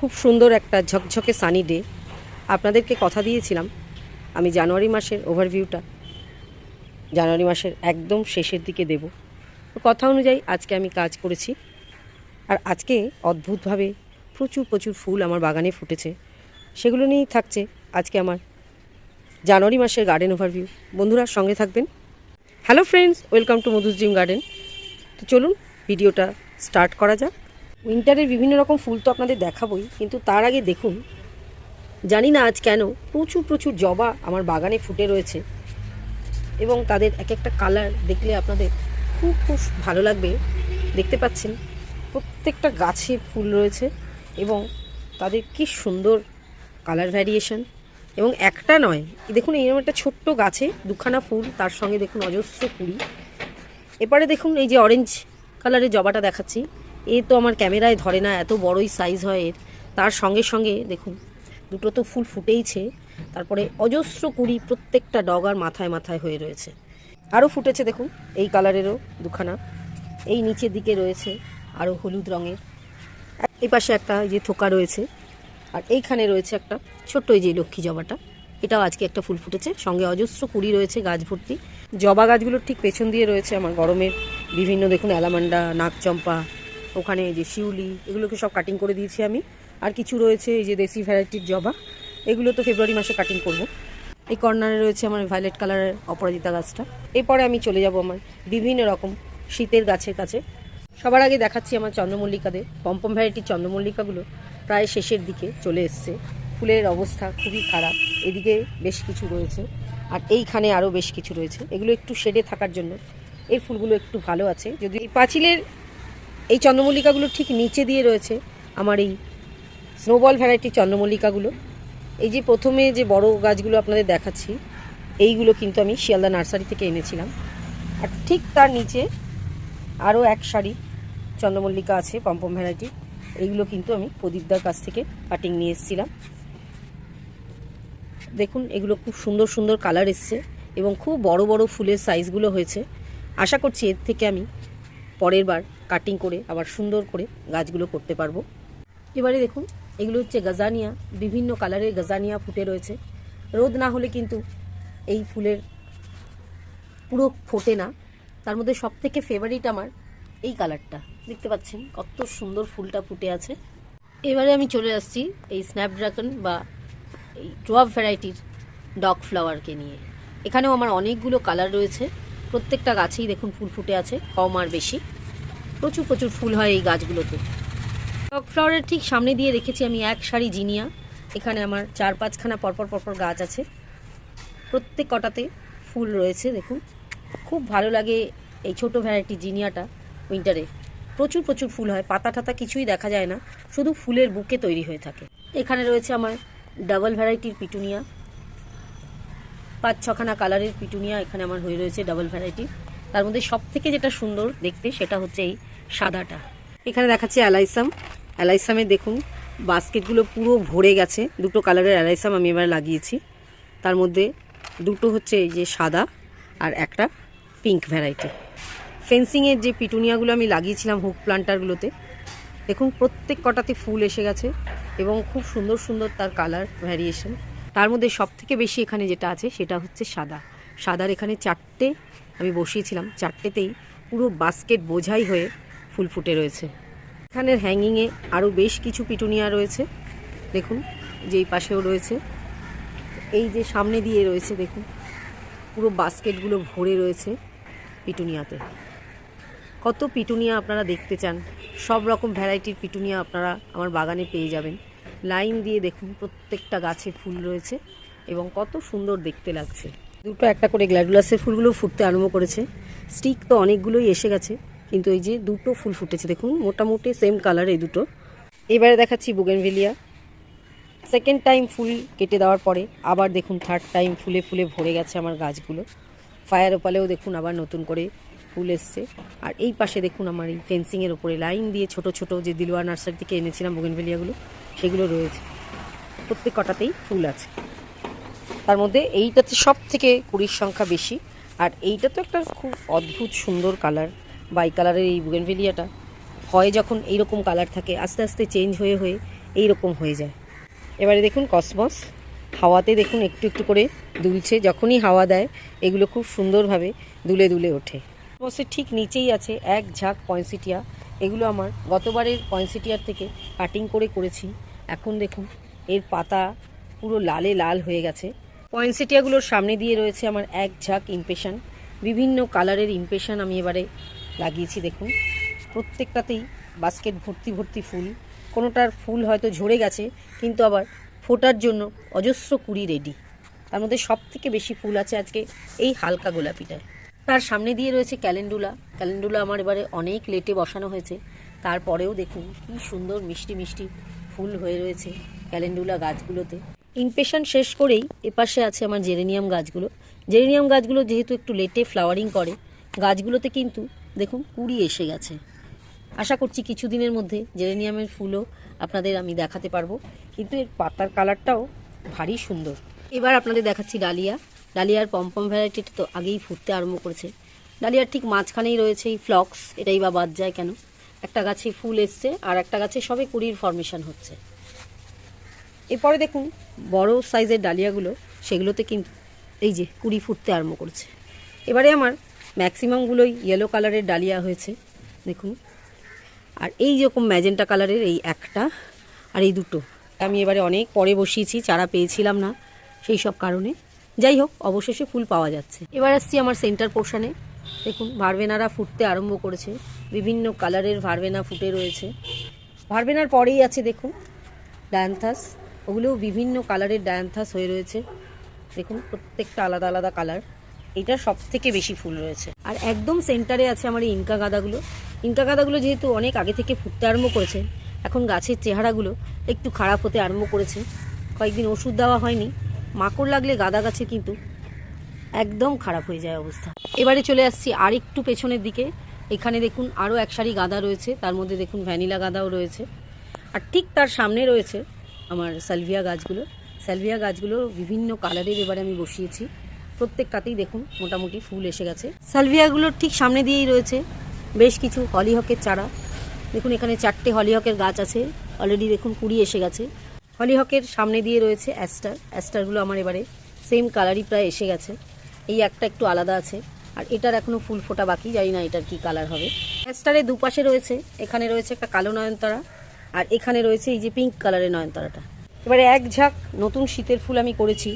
খুব সুন্দর একটা ঝকঝকে সানি ডে আপনাদেরকে কথা দিয়েছিলাম, আমি জানুয়ারি মাসের ওভারভিউটা জানুয়ারি মাসের একদম শেষের দিকে দেব। কথা অনুযায়ী আজকে আমি কাজ করেছি, আর আজকে অদ্ভুতভাবে প্রচুর প্রচুর ফুল আমার বাগানে ফুটেছে। সেগুলো নিয়েই থাকছে আজকে আমার জানুয়ারি মাসের গার্ডেন ওভারভিউ বন্ধুরা সঙ্গে থাকবেন। Hello friends welcome to Madhu's dream garden তো চলুন ভিডিওটা স্টার্ট করা যাক। উইন্টারের বিভিন্ন রকম ফুল তো আপনাদের দেখাবই, কিন্তু তার আগে দেখুন। জানি না আজ কেন প্রচুর প্রচুর জবা আমার বাগানে ফুটে রয়েছে এবং তাদের এক একটা কালার দেখলে আপনাদের খুব খুব ভালো লাগবে। দেখতে পাচ্ছেন, প্রত্যেকটা গাছে ফুল রয়েছে এবং তাদের কি সুন্দর কালার ভ্যারিয়েশন। এবং একটা নয় দেখুন, এরকম একটা ছোট্ট গাছে দুখানা ফুল, তার সঙ্গে দেখুন অজস্র কুড়ি। এবারে দেখুন, এই যে অরেঞ্জ কালারের জবাটা দেখাচ্ছি। এ তো আমার ক্যামেরায় ধরে না, এত বড়ই সাইজ হয় এর। তার সঙ্গে সঙ্গে দেখুন, দুটো তো ফুল ফুটেইছে। তারপরে অজস্র কুড়ি প্রত্যেকটা ডগার মাথায় মাথায় হয়ে রয়েছে। আরও ফুটেছে দেখুন, এই কালারেরও দুখানা। এই নিচের দিকে রয়েছে আরও হলুদ রঙের। এই পাশে একটা যে থোকা রয়েছে, আর এইখানে রয়েছে একটা ছোট্ট এই যে লক্ষ্মী জবাটা। এটাও আজকে একটা ফুল ফুটেছে, সঙ্গে অজস্র কুড়ি রয়েছে গাছ ভর্তি। জবা গাছগুলোর ঠিক পেছন দিয়ে রয়েছে আমার গরমের বিভিন্ন দেখুন অ্যালামান্ডা নাকচম্পা ওখানে যে শিউলি, এগুলোকে সব কাটিং করে দিয়েছি আমি। আর কিছু রয়েছে এই যে দেশি ভ্যারাইটির জবা, এগুলো তো ফেব্রুয়ারি মাসে কাটিং করব। এই কর্নারে রয়েছে আমার ভায়োলেট কালারের অপরাজিতা গাছটা। এরপরে আমি চলে যাব আমার বিভিন্ন রকম শীতের গাছের কাছে। সবার আগে দেখাচ্ছি আমার চন্দ্রমল্লিকাদের। পম্পম ভ্যারাইটির চন্দ্রমল্লিকাগুলো প্রায় শেষের দিকে চলে এসছে। ফুলের অবস্থা খুবই খারাপ। এদিকে বেশ কিছু রয়েছে। আর এইখানে আরও বেশ কিছু রয়েছে। এগুলো একটু শেডে থাকার জন্য। এই ফুলগুলো একটু ভালো আছে। যদি পাঁচিলের এই চন্দ্রমল্লিকাগুলো ঠিক নিচে দিয়ে রয়েছে, আমার এই স্নোবল ভ্যারাইটির চন্দ্রমল্লিকাগুলো। এই যে প্রথমে যে বড় গাছগুলো আপনাদের দেখাচ্ছি, এইগুলো কিন্তু আমি শিয়ালদা নার্সারি থেকে এনেছিলাম। আর ঠিক তার নিচে আরও এক শাড়ি চন্দ্রমল্লিকা আছে, পম্পম ভ্যারাইটি এইগুলো কিন্তু আমি প্রদীপদার কাছ থেকে কাটিং নিয়ে এসেছিলাম। দেখুন, এগুলো খুব সুন্দর সুন্দর কালার এসছে এবং খুব বড় বড় ফুলের সাইজগুলো হয়েছে। আশা করছি এর থেকে আমি পরের বার কাটিং করে, আবার সুন্দর করে গাছগুলো করতে পারব। এবারে দেখুন, এগুলো হচ্ছে গাজানিয়া বিভিন্ন কালারের গাজানিয়া ফুটে রয়েছে। রোদ না হলে কিন্তু এই ফুলের পুরো ফোটে না। তার মধ্যে সব থেকে ফেভারিট আমার এই কালারটা দেখতে পাচ্ছেন কত সুন্দর ফুলটা ফুটে আছে। এবারে আমি চলে আসছি এই স্ন্যাপড্রাগন বা এই ড্রপ ভ্যারাইটির ডগ ফ্লাওয়ারকে নিয়ে। এখানেও আমার অনেকগুলো কালার রয়েছে। প্রত্যেকটা গাছেই দেখুন ফুল ফুটে আছে, কম আর বেশি। প্রচুর প্রচুর ফুল হয় এই গাছগুলোতে। টক ফ্লাওয়ারের ঠিক সামনে দিয়ে রেখেছি আমি এক সারি জিনিয়া। এখানে আমার চার পাঁচখানা পরপর পরপর গাছ আছে। প্রত্যেক কটাতে ফুল রয়েছে, দেখুন। খুব ভালো লাগে এই ছোট ভ্যারাইটি জিনিয়াটা উইন্টারে প্রচুর প্রচুর ফুল হয়, পাতা টাতা কিছুই দেখা যায় না, শুধু ফুলের বুকে তৈরি হয়ে থাকে। এখানে রয়েছে আমার ডাবল ভ্যারাইটির পিটুনিয়া। পাঁচ ছখানা কালারের পিটুনিয়া এখানে আমার হয়ে রয়েছে ডাবল ভ্যারাইটি তার মধ্যে সব থেকে যেটা সুন্দর দেখতে সেটা হচ্ছে এই সাদাটা। এখানে দেখাচ্ছে অ্যালাইসাম। অ্যালাইসামে দেখুন, বাস্কেটগুলো পুরো ভরে গেছে। দুটো কালারের অ্যালাইসাম আমি এবার লাগিয়েছি। তার মধ্যে দুটো হচ্ছে এই যে সাদা আর একটা পিঙ্ক ভ্যারাইটি ফেন্সিংয়ের যে পিটুনিয়াগুলো আমি লাগিয়েছিলাম হুক প্লান্টারগুলোতে দেখুন প্রত্যেক কটাতে ফুল এসে গেছে এবং খুব সুন্দর সুন্দর তার কালার ভ্যারিয়েশন তার মধ্যে সব থেকে বেশি এখানে যেটা আছে সেটা হচ্ছে সাদা। সাদার এখানে চারটে, আমি বসিয়েছিলাম, চারটেতেই পুরো বাস্কেট বোঝাই হয়ে ফুল ফুটে রয়েছে। এখানের হ্যাঙ্গিংয়ে আরও বেশ কিছু পিটুনিয়া রয়েছে। দেখুন, যেই পাশেও রয়েছে। এই যে সামনে দিয়ে রয়েছে, দেখুন, পুরো বাস্কেটগুলো ভরে রয়েছে পিটুনিয়াতে। কত পিটুনিয়া আপনারা দেখতে চান? সব রকম ভ্যারাইটির পিটুনিয়া আপনারা আমার বাগানে পেয়ে যাবেন। লাইন দিয়ে দেখুন, প্রত্যেকটা গাছে ফুল রয়েছে এবং কত সুন্দর দেখতে লাগছে। দুটো একটা করে গ্ল্যাডুলাসের ফুলগুলো ফুটতে আরম্ভ করেছে। স্টিক তো অনেকগুলোই এসে গেছে, কিন্তু এই যে দুটো ফুল ফুটেছে, দেখুন, মোটামুটি সেম কালার এই দুটো। এবারে দেখাচ্ছি বুগেনভিলিয়া। সেকেন্ড টাইম ফুল কেটে দেওয়ার পরে আবার দেখুন, থার্ড টাইম ফুলে ফুলে ভরে গেছে আমার গাছগুলো। ফায়ার ওপালেও দেখুন আবার নতুন করে ফুল এসছে। আর এই পাশে দেখুন আমার এই ফেন্সিংয়ের ওপরে লাইন দিয়ে ছোট ছোট যে দিলওয়া নার্সারি থেকে এনেছিলাম বুগেনভেলিয়াগুলো সেগুলো রয়েছে। প্রত্যেক কটাতেই ফুল আছে। তার মধ্যে এইটাতে সব থেকে কুড়ির সংখ্যা বেশি। আর এইটা তো একটা খুব অদ্ভুত সুন্দর কালার বাই কালারের এই বুগেনভেলিয়াটা হয় যখন এইরকম কালার থাকে, আস্তে আস্তে চেঞ্জ হয়ে হয়ে এই রকম হয়ে যায়। এবারে দেখুন কসমস হাওয়াতে দেখুন একটু একটু করে দুলছে। যখনই হাওয়া দেয়, এগুলো খুব সুন্দরভাবে দুলে দুলে ওঠে। কসমসের ঠিক নিচেই আছে এক ঝাঁক পয়েন্সিটিয়া এগুলো আমার গতবারের পয়েন্সিটিয়ার থেকে কাটিং করে করেছি। এখন দেখুন, এর পাতা পুরো লালে লাল হয়ে গেছে। পয়েন্সিটিয়াগুলোর সামনে দিয়ে রয়েছে আমার এক ঝাঁক ইমপ্রেশন বিভিন্ন কালারের ইমপ্রেশন আমি এবারে লাগিয়েছি, দেখুন। প্রত্যেকটাতেই বাস্কেট ভর্তি ভর্তি ফুল। কোনোটার ফুল হয়তো ঝরে গেছে, কিন্তু আবার ফোটার জন্য অজস্র কুড়ি রেডি তার মধ্যে সব থেকে বেশি ফুল আছে আজকে এই হালকা গোলাপিটায়। তার সামনে দিয়ে রয়েছে ক্যালেন্ডুলা। ক্যালেন্ডুলা আমার এবারে অনেক লেটে বসানো হয়েছে। তারপরেও দেখুন, কি সুন্দর মিষ্টি মিষ্টি ফুল হয়ে রয়েছে ক্যালেন্ডুলা গাছগুলোতে। ইমপেশন শেষ করেই এপাশে আছে আমার জেরেনিয়াম গাছগুলো। জেরেনিয়াম গাছগুলো যেহেতু একটু লেটে ফ্লাওয়ারিং করে, গাছগুলোতে কিন্তু দেখুন কুড়ি এসে গেছে। আশা করছি কিছুদিনের মধ্যে জেরেনিয়ামের ফুলও আপনাদের আমি দেখাতে পারব। কিন্তু এর পাতার কালারটাও ভারী সুন্দর। এবার আপনাদের দেখাচ্ছি ডালিয়া। ডালিয়ার পম্পম ভ্যারাইটিটা তো আগেই ফুটতে আরম্ভ করেছে। ডালিয়ার ঠিক মাঝখানেই রয়েছে এই ফ্লক্স, এটাই বা বাদ যায় কেন? একটা গাছে ফুল এসছে আর একটা গাছে সবে কুড়ির ফর্মেশন হচ্ছে। এরপরে দেখুন, বড় সাইজের ডালিয়াগুলো, সেগুলোতে কিন্তু এই যে কুড়ি ফুটতে আরম্ভ করেছে। এবারে আমার ম্যাক্সিমামগুলোই ইয়েলো কালারের ডালিয়া হয়েছে, দেখুন। আর এই রকম ম্যাজেন্টা কালারের এই একটা আর এই দুটো। আমি এবারে অনেক পরে বসিয়েছি, চারা পেয়েছিলাম না সেই সব কারণে। যাই হোক অবশেষে ফুল পাওয়া যাচ্ছে। এবার আসছি আমার সেন্টার পোর্শনে দেখুন, ভারবেনারা ফুটতে আরম্ভ করেছে। বিভিন্ন কালারের ভারবেনা ফুটে রয়েছে। ভারবেনার পরেই আছে, দেখুন, ডায়ান্থাস। ওগুলোও বিভিন্ন কালারের ডায়ান্থাস হয়ে রয়েছে। দেখুন, প্রত্যেকটা আলাদা আলাদা কালার এটা সব থেকে বেশি ফুল রয়েছে। আর একদম সেন্টারে আছে আমার এই ইনকা গাঁদাগুলো। ইনকা গাঁদাগুলো যেহেতু অনেক আগে থেকে ফুটতে আরম্ভ করেছে, এখন গাছের চেহারাগুলো একটু খারাপ হতে আরম্ভ করেছে। কয়েকদিন ওষুধ দেওয়া হয়নি। মাকড় লাগলে গাঁদা গাছে কিন্তু একদম খারাপ হয়ে যায় অবস্থা। এবারে চলে আসছি আর একটু পেছনের দিকে। এখানে দেখুন আরও এক সারি গাঁদা রয়েছে, তার মধ্যে দেখুন ভ্যানিলা গাঁদাও রয়েছে। আর ঠিক তার সামনে রয়েছে আমার সালভিয়া গাছগুলো। সালভিয়া গাছগুলো বিভিন্ন কালারের এবারে আমি বসিয়েছি। প্রত্যেকটাতেই দেখুন মোটামুটি ফুল এসে গেছে। সালভিয়াগুলোর ঠিক সামনে দিয়েই রয়েছে। বেশ কিছু হলিহকের চারা। দেখুন এখানে চারটে হলিহকের গাছ আছে। অলরেডি দেখুন কুড়ি এসে গেছে। হলিহকের সামনে দিয়ে রয়েছে অ্যাস্টার। অ্যাস্টারগুলো আমার এবারে সেম কালারই প্রায় এসে গেছে। এই একটা একটু আলাদা আছে। আর এটার এখনও ফুল ফোটা বাকি, জানি না এটার কি কালার হবে। অ্যাস্টারের দুপাশে রয়েছে, এখানে রয়েছে একটা কালো নয়নতারা, আর এখানে রয়েছে এই যে পিঙ্ক কালারের নয়নতারাটা। এবারে এক ঝাঁক নতুন শীতের ফুল আমি করেছি,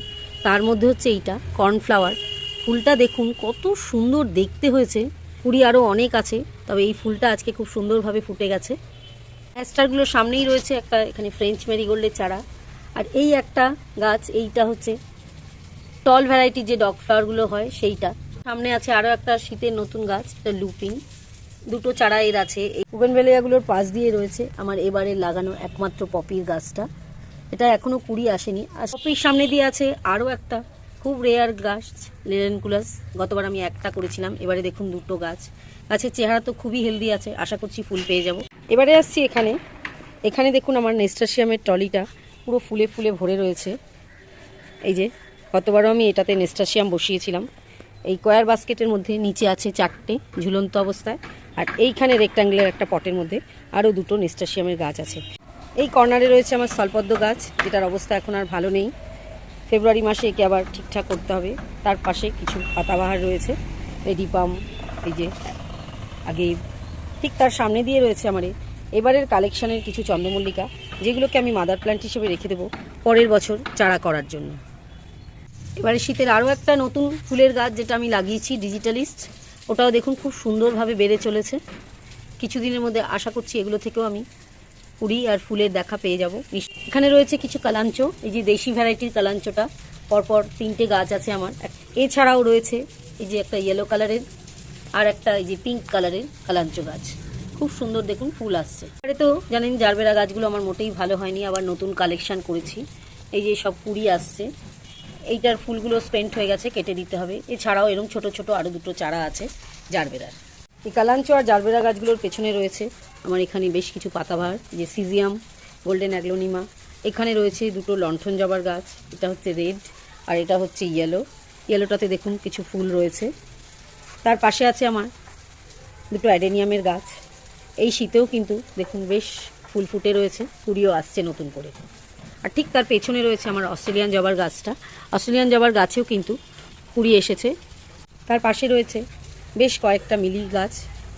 তার মধ্যে হচ্ছে এইটা কর্নফ্লাওয়ার ফুলটা দেখুন, কত সুন্দর দেখতে হয়েছে। কুড়ি আরও অনেক আছে, তবে এই ফুলটা আজকে খুব সুন্দরভাবে ফুটে গেছে। অ্যাস্টারগুলোর সামনেই রয়েছে একটা এখানে ফ্রেঞ্চ মেরিগোল্ডের চারা। আর এই একটা গাছ, এইটা হচ্ছে টল ভ্যারাইটি যে ডগ ফ্লাওয়ারগুলো হয়, সেইটা। সামনে আছে আরও একটা শীতের নতুন গাছ এটা লুপিন দুটো চারা এর আছে। এই উবেনবেলিয়াগুলোর পাশ দিয়ে রয়েছে আমার এবারে লাগানো একমাত্র পপির গাছটা। এটা এখনও কুড়ি আসেনি। আর পপির সামনে দিয়ে আছে আরও একটা খুব রেয়ার গাছ লেরেনকুলাস গতবার আমি একটা করেছিলাম, এবারে দেখুন দুটো গাছ। গাছের চেহারা তো খুবই হেলদি আছে, আশা করছি ফুল পেয়ে যাব। এবারে আসছি এখানে। এখানে দেখুন আমার নেস্টাসিয়ামের টলিটা পুরো ফুলে ফুলে ভরে রয়েছে। এই যে, গতবারও আমি এটাতে নেস্টাসিয়াম বসিয়েছিলাম। এই কয়ার বাস্কেটের মধ্যে নিচে আছে চারটে ঝুলন্ত অবস্থায়, আর এইখানে রেক্টাঙ্গুলার একটা পটের মধ্যে আরও দুটো নেস্টাসিয়ামের গাছ আছে। এই কর্নারে রয়েছে আমার স্থলপদ্ম গাছ, যেটার অবস্থা এখন আর ভালো নেই। ফেব্রুয়ারি মাসে একে আবার ঠিকঠাক করতে হবে। তার পাশে কিছু পাতাবাহার রয়েছে। রেডি পাম এই যে আগে ঠিক তার সামনে দিয়ে রয়েছে আমার। এবারের কালেকশনের কিছু চন্দ্রমল্লিকা, যেগুলোকে আমি মাদার প্ল্যান্ট হিসেবে রেখে দেবো পরের বছর চারা করার জন্য। এবারে শীতের আরও একটা নতুন ফুলের গাছ যেটা আমি লাগিয়েছি ডিজিটালিস্ট ওটাও দেখুন খুব সুন্দরভাবে বেড়ে চলেছে। কিছুদিনের মধ্যে আশা করছি এগুলো থেকেও আমি কুড়ি আর ফুলের দেখা পেয়ে যাব। এখানে রয়েছে কিছু কালাঞ্চ, এই যে দেশি ভ্যারাইটির কালাঞ্চটা, পরপর তিনটে গাছ আছে আমার। এছাড়াও রয়েছে এই যে একটা ইয়েলো কালারের আর একটা এই যে পিঙ্ক কালারের কালাঞ্চ গাছ। খুব সুন্দর দেখুন, ফুল আসছে। আরে তো জানেন, জারবেরা গাছগুলো আমার মোটেই ভালো হয়নি, আবার নতুন কালেকশন করেছি। এই যে সব কুড়ি আসছে। এইটার ফুলগুলো স্পেন্ট হয়ে গেছে, কেটে দিতে হবে। এছাড়াও এরকম ছোট ছোট আরও দুটো চারা আছে জারবেরার। এই কালাঞ্চ আর জারবেরা গাছগুলোর পেছনে রয়েছে আমার এখানে বেশ কিছু পাতাবাহার যে সিজিয়াম, গোল্ডেন অ্যাগ্লোনিমা। এখানে রয়েছে দুটো লণ্ঠন জবার গাছ, এটা হচ্ছে রেড আর এটা হচ্ছে ইয়েলো। ইয়েলোটাতে দেখুন কিছু ফুল রয়েছে। তার পাশে আছে আমার দুটো অ্যাডেনিয়ামের গাছ। এই শীতেও কিন্তু দেখুন বেশ ফুল ফুটে রয়েছে কুড়িও আসছে নতুন করে। আর ঠিক তার পেছনে রয়েছে আমার অস্ট্রেলিয়ান জবার গাছটা। অস্ট্রেলিয়ান জবার গাছেও কিন্তু কুড়ি এসেছে। তার পাশে রয়েছে বেশ কয়েকটা মিলি গাছ,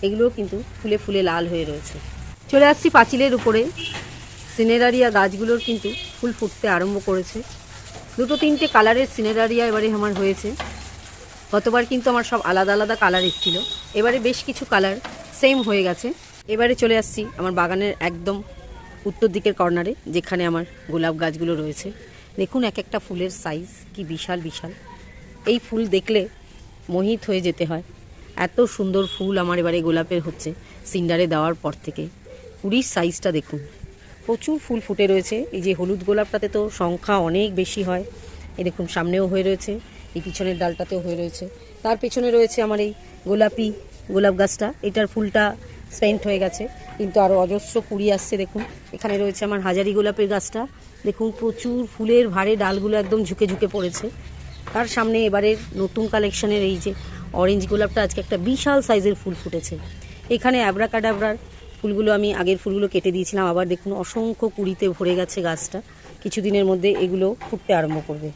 এগুলোও কিন্তু ফুলে ফুলে লাল হয়ে রয়েছে। চলে আসছি পাঁচিলের উপরে। সিনেরারিয়া গাছগুলোর কিন্তু ফুল ফুটতে আরম্ভ করেছে। দুটো তিনটে কালারের সিনেরারিয়া এবারে আমার হয়েছে। গতবার কিন্তু আমার সব আলাদা আলাদা কালার এসেছিল। এবারে বেশ কিছু কালার সেম হয়ে গেছে। এবারে চলে আসছি আমার বাগানের একদম উত্তর দিকের কর্নারে, যেখানে আমার গোলাপ গাছগুলো রয়েছে। দেখুন এক একটা ফুলের সাইজ কি বিশাল বিশাল। এই ফুল দেখলে মোহিত হয়ে যেতে হয়। এত সুন্দর ফুল আমার এবারে গোলাপের হচ্ছে, সিন্ডারে দেওয়ার পর থেকে। কুড়ির সাইজটা দেখুন। প্রচুর ফুল ফুটে রয়েছে। এই যে হলুদ গোলাপটাতে তো সংখ্যা অনেক বেশি হয়। এই দেখুন, সামনেও হয়ে রয়েছে, এই পিছনের ডালটাতেও হয়ে রয়েছে। তার পেছনে রয়েছে আমার এই গোলাপি গোলাপ গাছটা। এটার ফুলটা স্পেন্ট হয়ে গেছে, কিন্তু আরও অজস্র কুড়ি আসছে, দেখুন। এখানে রয়েছে আমার হাজারি গোলাপের গাছটা। দেখুন, প্রচুর ফুলের ভারে ডালগুলো একদম ঝুঁকে ঝুঁকে পড়েছে। তার সামনে এবারের নতুন কালেকশনের এই যে অরেঞ্জ গোলাপটা আজকে একটা বিশাল সাইজের ফুল ফুটেছে। এখানে অ্যাবরা কাডাবরার ফুলগুলো আমি আগের ফুলগুলো কেটে দিয়েছিলাম, আবার দেখুন অসংখ্য কুড়িতে ভরে গেছে গাছটা। কিছুদিনের মধ্যে এগুলো ফুটতে আরম্ভ করবে।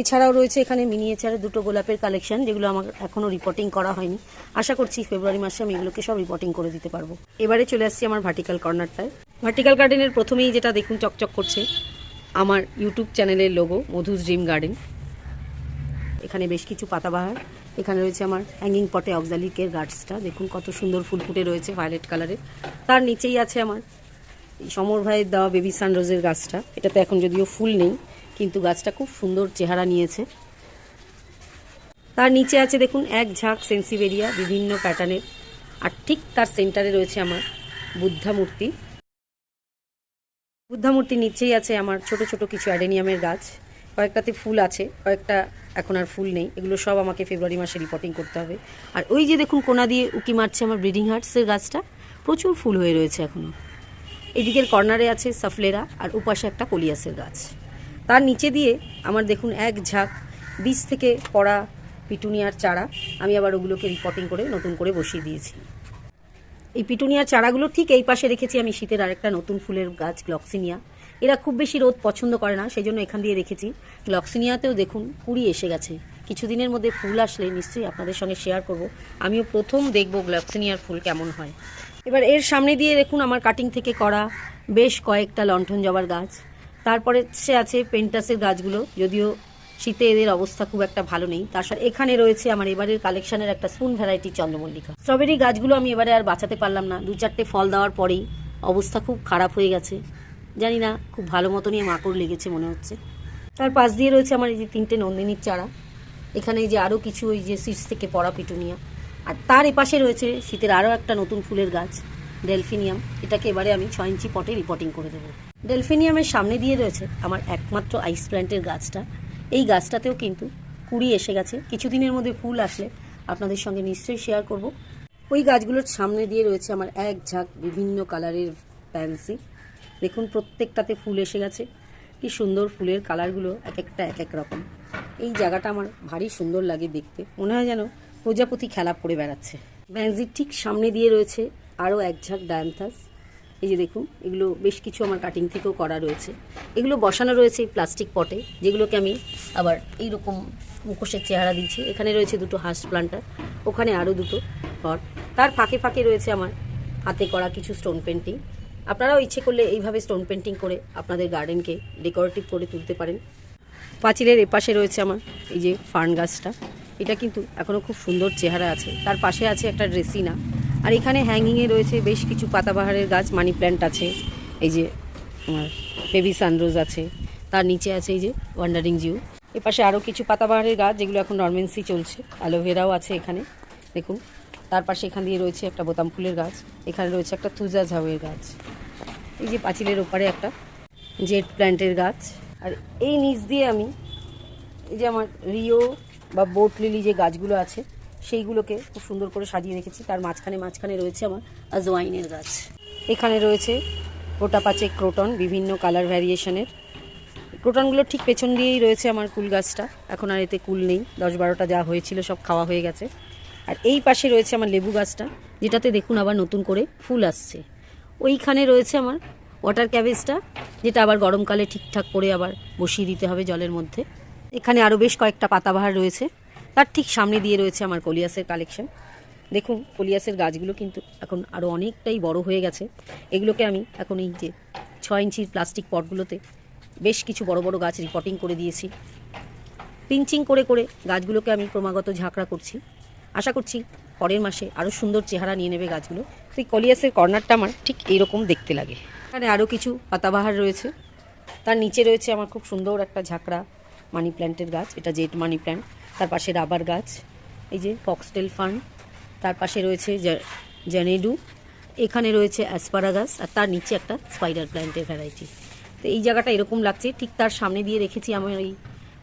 এছাড়াও রয়েছে এখানে মিনিয়েচারে দুটো গোলাপের কালেকশন যেগুলো আমার এখনও রিপোর্টিং করা হয়নি। আশা করছি ফেব্রুয়ারি মাসে আমি এগুলোকে সব রিপোর্টিং করে দিতে পারব। এবারে চলে আসছি আমার ভার্টিক্যাল কর্নারটায় ভার্টিক্যাল গার্ডেনের প্রথমেই যেটা দেখুন চকচক করছে, আমার ইউটিউব চ্যানেলের লোগো মধুস ড্রিম গার্ডেন এখানে বেশ কিছু পাতাবাহার এখানে রয়েছে আমার হ্যাঙ্গিং পটে অক্সালিকের গাছটা দেখুন কত সুন্দর ফুল ফুটে রয়েছে ভায়োলেট কালারের তার নিচেই আছে আমার সমর ভাইয়ের দেওয়া বেবি সানরোজের গাছটা এটাতে এখন যদিও ফুল নেই, কিন্তু গাছটা খুব সুন্দর চেহারা নিয়েছে। তার নিচে আছে দেখুন এক ঝাঁক সেন্সিবেরিয়া বিভিন্ন প্যাটার্নের আর ঠিক তার সেন্টারে রয়েছে আমার বুদ্ধা মূর্তি। বুদ্ধা মূর্তির নিচেই আছে আমার ছোট ছোট কিছু অ্যাডেনিয়ামের গাছ কয়েকটাতে ফুল আছে, কয়েকটা এখন আর ফুল নেই। এগুলো সব আমাকে ফেব্রুয়ারি মাসে রিপোর্টিং করতে হবে। আর ওই যে দেখুন কোনা দিয়ে উকি মারছে আমার ব্রিডিং হার্টসের গাছটা, প্রচুর ফুল হয়ে রয়েছে এখনও এদিকের কর্নারে আছে সাফলেরা আর উপাশে একটা কলিয়াসের গাছ। তার নিচে দিয়ে আমার দেখুন এক ঝাঁক বীজ থেকে পড়া পিটুনিয়ার চারা, আমি আবার ওগুলোকে রিপোর্টিং করে নতুন করে বসিয়ে দিয়েছি। এই পিটুনিয়ার চারাগুলো ঠিক এই পাশে রেখেছি আমি শীতের আরেকটা নতুন ফুলের গাছ গ্লক্সিনিয়া এরা খুব বেশি রোদ পছন্দ করে না সেই জন্য এখান দিয়ে রেখেছি। গ্লক্সিনিয়াতেও দেখুন কুড়ি এসে গেছে। কিছুদিনের মধ্যে ফুল আসলে নিশ্চয়ই আপনাদের সঙ্গে শেয়ার করব। আমিও প্রথম দেখব গ্লক্সিনিয়ার ফুল কেমন হয়। এবার এর সামনে দিয়ে দেখুন আমার কাটিং থেকে করা বেশ কয়েকটা লণ্ঠন জবার গাছ। তারপরে সে আছে পেন্টাসের গাছগুলো, যদিও শীতে এদের অবস্থা খুব একটা ভালো নেই। তার সাথে এখানে রয়েছে আমার এবারের কালেকশনের একটা স্পুন ভ্যারাইটি চন্দ্রমল্লিকা। স্ট্রবেরি গাছগুলো আমি এবারে আর বাঁচাতে পারলাম না। দু চারটে ফল দেওয়ার পরেই অবস্থা খুব খারাপ হয়ে গেছে। জানি না খুব ভালো মতনই মাকড় লেগেছে মনে হচ্ছে। তার পাশ দিয়ে রয়েছে আমার এই যে তিনটে নন্দিনীর চারা। এখানে এই যে আরও কিছু ওই যে সিটস থেকে পড়া পিটুনিয়া। আর তার এপাশে রয়েছে শীতের আরও একটা নতুন ফুলের গাছ, ডেলফিনিয়াম। এটাকে এবারে আমি ছয় ইঞ্চি পটে রিপোর্টিং করে দেবো। ডেলফিনিয়ামের সামনে দিয়ে রয়েছে আমার একমাত্র আইস প্ল্যান্টের গাছটা। এই গাছটাতেও কিন্তু কুড়ি এসে গেছে। কিছুদিনের মধ্যে ফুল আসলে আপনাদের সঙ্গে নিশ্চয়ই শেয়ার করব। ওই গাছগুলোর সামনে দিয়ে রয়েছে আমার এক ঝাঁক বিভিন্ন কালারের প্যান্সি দেখুন প্রত্যেকটাতে ফুল এসে গেছে। কি সুন্দর ফুলের কালারগুলো এক একটা, এক এক রকম। এই জায়গাটা আমার ভারী সুন্দর লাগে দেখতে। মনে হয় যেন প্রজাপতি খেলা পড়ে বেড়াচ্ছে। ব্যানজির ঠিক সামনে দিয়ে রয়েছে আরও এক ঝাঁক ডায়ান্থাস। এই যে দেখুন, এগুলো বেশ কিছু আমার কাটিং থেকেও করা রয়েছে। এগুলো বসানো রয়েছে প্লাস্টিক পটে, যেগুলোকে আমি আবার এইরকম মুখোশের চেহারা দিচ্ছি। এখানে রয়েছে দুটো হাঁস প্লান্টার, ওখানে আরও দুটো পট তার ফাঁকে ফাঁকে রয়েছে আমার হাতে করা কিছু স্টোন পেন্টিং। আপনারাও ইচ্ছে করলে এইভাবে স্টোন পেন্টিং করে আপনাদের গার্ডেনকে ডেকোরেটিভ করে তুলতে পারেন। পাঁচিলের এপাশে রয়েছে আমার এই যে ফার্ন গাছটা। এটা কিন্তু এখনও খুব সুন্দর চেহারা আছে। তার পাশে আছে একটা ড্রেসিনা। আর এখানে হ্যাঙ্গিংয়ে রয়েছে বেশ কিছু পাতাবাহারের গাছ, মানি প্ল্যান্ট আছে। এই যে আমার বেবি সানরোজ আছে। তার নিচে আছে এই যে ওয়ান্ডারিং জিউ এপাশে আরও কিছু পাতাবাহারের গাছ, যেগুলো এখন নর্মেন্সি চলছে। অ্যালোভেরাও আছে এখানে। দেখুন, তার পাশে এখান দিয়ে রয়েছে একটা বোতাম ফুলের গাছ। এখানে রয়েছে একটা তুজা ঝাউয়ের গাছ। এই যে পাঁচিলের ওপারে একটা জেট প্ল্যান্টের গাছ। আর এই নিচ দিয়ে আমি এই যে আমার রিও বা বোট লিলি যে গাছগুলো আছে, সেইগুলোকে খুব সুন্দর করে সাজিয়ে রেখেছি। তার মাঝখানে মাঝখানে রয়েছে আমার আজওয়াইনের গাছ। এখানে রয়েছে গোটা পাচে ক্রোটন, বিভিন্ন কালার ভ্যারিয়েশনের। ক্রোটনগুলো ঠিক পেছন দিয়েই রয়েছে আমার কুল গাছটা। এখন আর এতে কুল নেই। দশ বারোটা যা হয়েছিল সব খাওয়া হয়ে গেছে। আর এই পাশে রয়েছে আমার লেবু গাছটা, যেটাতে দেখুন আবার নতুন করে ফুল আসছে। ওইখানে রয়েছে আমার ওয়াটার ক্যাবেজটা যেটা আবার গরমকালে ঠিকঠাক করে আবার বসিয়ে দিতে হবে জলের মধ্যে। এখানে আরও বেশ কয়েকটা পাতাবাহার রয়েছে। তার ঠিক সামনে দিয়ে রয়েছে আমার কলিয়াসের কালেকশন দেখুন, কলিয়াসের গাছগুলো কিন্তু এখন আরও অনেকটাই বড় হয়ে গেছে। এগুলোকে আমি এখন এই যে ছয় ইঞ্চির প্লাস্টিক পটগুলোতে বেশ কিছু বড় বড় গাছ রিপোর্টিং করে দিয়েছি। পিঞ্চিং করে করে গাছগুলোকে আমি ক্রমাগত ঝাঁকড়া করছি। আশা করছি পরের মাসে আরও সুন্দর চেহারা নিয়ে নেবে গাছগুলো। সেই কলিয়াসের কর্নারটা আমার ঠিক এইরকম দেখতে লাগে। এখানে আরও কিছু পাতাবাহার রয়েছে। তার নিচে রয়েছে আমার খুব সুন্দর একটা ঝাঁকড়া মানি প্ল্যান্টের গাছ, এটা জেট মানি প্ল্যান্ট। তার পাশে রাবার গাছ, এই যে ফক্সটেল ফার্ন তার পাশে রয়েছে জেনেডু। এখানে রয়েছে অ্যাসপারাগাস আর তার নিচে একটা স্পাইডার প্ল্যান্টের ভ্যারাইটি। তো এই জায়গাটা এরকম লাগছে, ঠিক তার সামনে দিয়ে রেখেছি আমার এই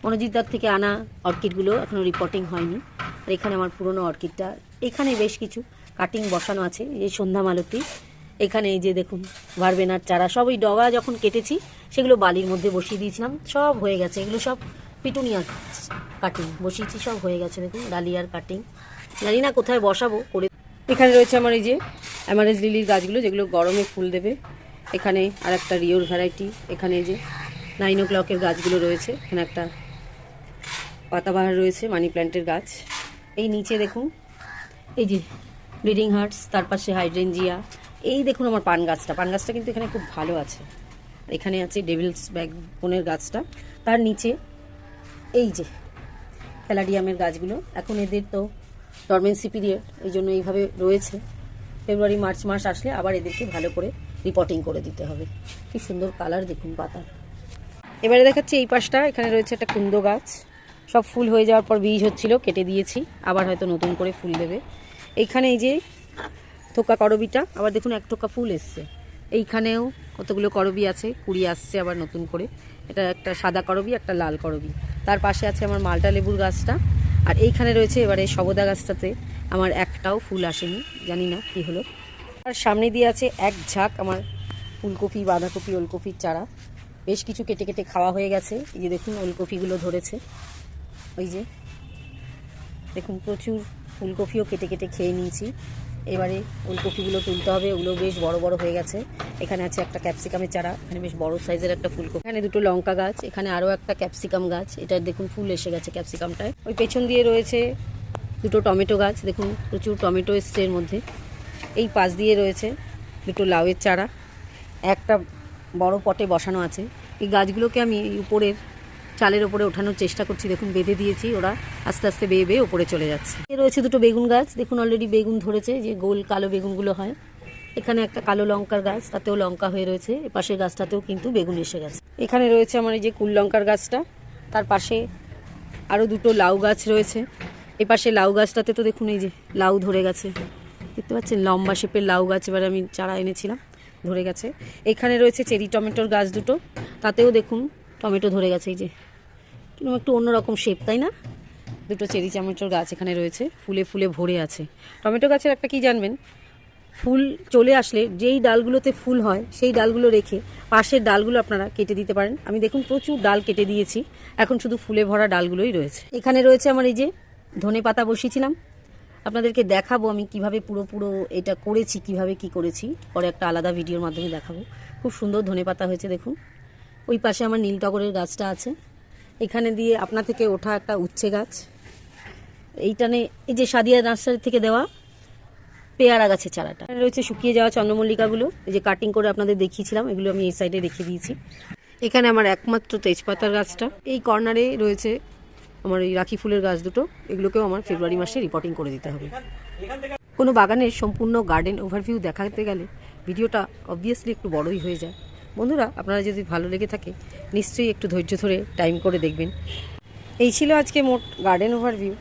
মনোজিৎদার থেকে আনা অর্কিডগুলো এখনও রিপোর্টিং হয়নি। আর এখানে আমার পুরনো অর্কিডটা। এখানে বেশ কিছু কাটিং বসানো আছে, এই সন্ধ্যা মালতী। এখানে এই যে দেখুন, ভারবেনার চারা, সব ওই ডগা যখন কেটেছি, সেগুলো বালির মধ্যে বসিয়ে দিয়েছিলাম, সব হয়ে গেছে। এগুলো সব পিটুনিয়ার কাটিং বসিয়েছি, সব হয়ে গেছে দেখুন, ডালিয়ার কাটিং জানি না কোথায় বসাবো, করে এখানে রয়েছে আমার এই যে অ্যামারেজ লিলির গাছগুলো, যেগুলো গরমে ফুল দেবে। এখানে আর একটা রিওর ভ্যারাইটি এখানে যে নাইন ও ক্লকের গাছগুলো রয়েছে। এখানে একটা পাতাবাহার রয়েছে মানি প্ল্যান্টের গাছ। এই নিচে দেখুন। এই যে ব্লিডিং হার্টস তার পাশে হাইড্রেঞ্জিয়া এই দেখুন আমার পান গাছটা। পান গাছটা কিন্তু এখানে খুব ভালো আছে। এখানে আছে ডেভিলস ব্যাগ বনের গাছটা। তার নিচে এই যে ক্যালাডিয়ামের গাছগুলো। এখন এদের তো ডরমেন্সি পিরিয়ড এই জন্য এইভাবে রয়েছে। ফেব্রুয়ারি, মার্চ মাস আসলে আবার এদেরকে ভালো করে রিপোর্টিং করে দিতে হবে। কি সুন্দর কালার দেখুন পাতার। এবারে দেখাচ্ছি এই পাশটা। এখানে রয়েছে একটা কুন্দ গাছ। সব ফুল হয়ে যাওয়ার পর বীজ হচ্ছিল, কেটে দিয়েছি। আবার হয়তো নতুন করে ফুল দেবে। এইখানে এই যে থোকা করবিটা, আবার দেখুন এক থোকা ফুল এসছে। এইখানেও কতগুলো করবি আছে, কুড়ি আসছে আবার নতুন করে। এটা একটা সাদা করবি, একটা লাল করবি। তার পাশে আছে আমার মালটা লেবুর গাছটা। আর এইখানে রয়েছে এবারে সবদা গাছটাতে। আমার একটাও ফুল আসেনি, জানি না কি হলো। আর সামনে দিয়ে আছে এক ঝাঁক আমার ফুলকপি, বাঁধাকপি, ওলকপির চারা। বেশ কিছু কেটে কেটে খাওয়া হয়ে গেছে। এই যে দেখুন ওলকপিগুলো ধরেছে। ওই যে, দেখুন প্রচুর ফুলকপিও কেটে কেটে খেয়ে নিয়েছি। এবারে ফুলকপিগুলো তুলতে হবে, ওগুলো বেশ বড় বড় হয়ে গেছে। এখানে আছে একটা ক্যাপসিকামের চারা, এখানে বেশ বড় সাইজের একটা ফুলকপি। এখানে দুটো লঙ্কা গাছ, এখানে আরও একটা ক্যাপসিকাম গাছ। এটা দেখুন ফুল এসে গেছে ক্যাপসিকামটায়। ওই পেছন দিয়ে রয়েছে দুটো টমেটো গাছ, দেখুন প্রচুর টমেটো এসছে এর মধ্যে। এই পাশ দিয়ে রয়েছে দুটো লাউয়ের চারা। একটা বড় পটে বসানো আছে। এই গাছগুলোকে আমি এই উপরের চালের ওপরে ওঠানোর চেষ্টা করছি, দেখুন বেঁধে দিয়েছি ওরা, আস্তে আস্তে বেয়ে বেয়ে ওপরে চলে যাচ্ছে। এ রয়েছে দুটো বেগুন গাছ, দেখুন অলরেডি বেগুন ধরেছে, যে গোল কালো বেগুনগুলো হয়। এখানে একটা কালো লঙ্কার গাছ, তাতেও লঙ্কা হয়ে রয়েছে পাশের গাছটাতেও কিন্তু বেগুন এসে গেছে। এখানে রয়েছে আমার এই যে কুল লঙ্কার গাছটা, তার পাশে আরও দুটো লাউ গাছ রয়েছে। এ পাশে লাউ গাছটাতে তো দেখুন এই যে লাউ ধরে গেছে। দেখতে পাচ্ছেন, লম্বা শেপের লাউ গাছ এবার আমি চারা এনেছিলাম, ধরে গেছে। এখানে রয়েছে চেরি টমেটোর গাছ দুটো, তাতেও দেখুন টমেটো ধরে গেছে এই যে। কিন্তু একটু অন্যরকম শেপ তাই না? দুটো চেরি টমেটোর গাছ এখানে রয়েছে, ফুলে ফুলে ভরে আছে। টমেটো গাছের একটা কি জানবেন? ফুল চলে আসলে যেই ডালগুলোতে ফুল হয়, সেই ডালগুলো রেখে পাশের ডালগুলো আপনারা কেটে দিতে পারেন। আমি দেখুন প্রচুর ডাল কেটে দিয়েছি, এখন শুধু ফুলে ভরা ডালগুলোই রয়েছে। এখানে রয়েছে আমার এই যে ধনে পাতা বসিয়েছিলাম। আপনাদেরকে দেখাবো আমি কীভাবে পুরো পুরো এটা করেছি, কীভাবে কি করেছি। পরে একটা আলাদা ভিডিওর মাধ্যমে দেখাবো। খুব সুন্দর ধনে পাতা হয়েছে, দেখুন। ওই পাশে আমার নীল টগরের গাছটা আছে। এখানে দিয়ে আপনা থেকে ওঠা একটা উচ্ছে গাছ। এইটানে এই যে সাদিয়া নার্সারি থেকে দেওয়া পেয়ারা গাছের চারাটা। রয়েছে শুকিয়ে যাওয়া চন্দ্রমল্লিকাগুলো। এই যে কাটিং করে আপনাদের দেখিয়েছিলাম, এগুলো আমি এই সাইডে রেখে দিয়েছি। এখানে আমার একমাত্র তেজপাতার গাছটা। এই কর্নারে রয়েছে আমার এই রাখি ফুলের গাছ দুটো। এগুলোকেও আমার ফেব্রুয়ারি মাসে রিপোর্টিং করে দিতে হবে। কোনো বাগানের সম্পূর্ণ গার্ডেন ওভারভিউ দেখাতে গেলে ভিডিওটা অবভিয়াসলি একটু বড়ই হয়ে যায়। বন্ধুরা, আপনারা যদি ভালো লেগে থাকে, নিশ্চয়ই একটু ধৈর্য ধরে টাইম করে দেখবেন। এই ছিল আজকে মোট গার্ডেন ওভারভিউ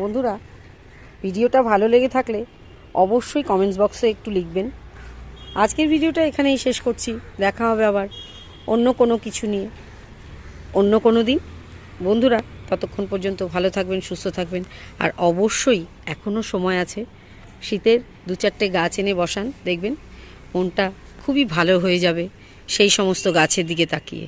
বন্ধুরা, ভিডিওটা ভালো লেগে থাকলে অবশ্যই কমেন্টস বক্সে একটু লিখবেন। আজকের ভিডিওটা এখানেই শেষ করছি। দেখা হবে আবার অন্য কোনো কিছু নিয়ে, অন্য কোনো দিন। বন্ধুরা, ততক্ষণ পর্যন্ত ভালো থাকবেন, সুস্থ থাকবেন। আর অবশ্যই এখনও সময় আছে, শীতের দু চারটে গাছ এনে বসান, দেখবেন মনটা খুবই ভালো হয়ে যাবে। সেই সমস্ত গাছের দিকে তাকিয়ে।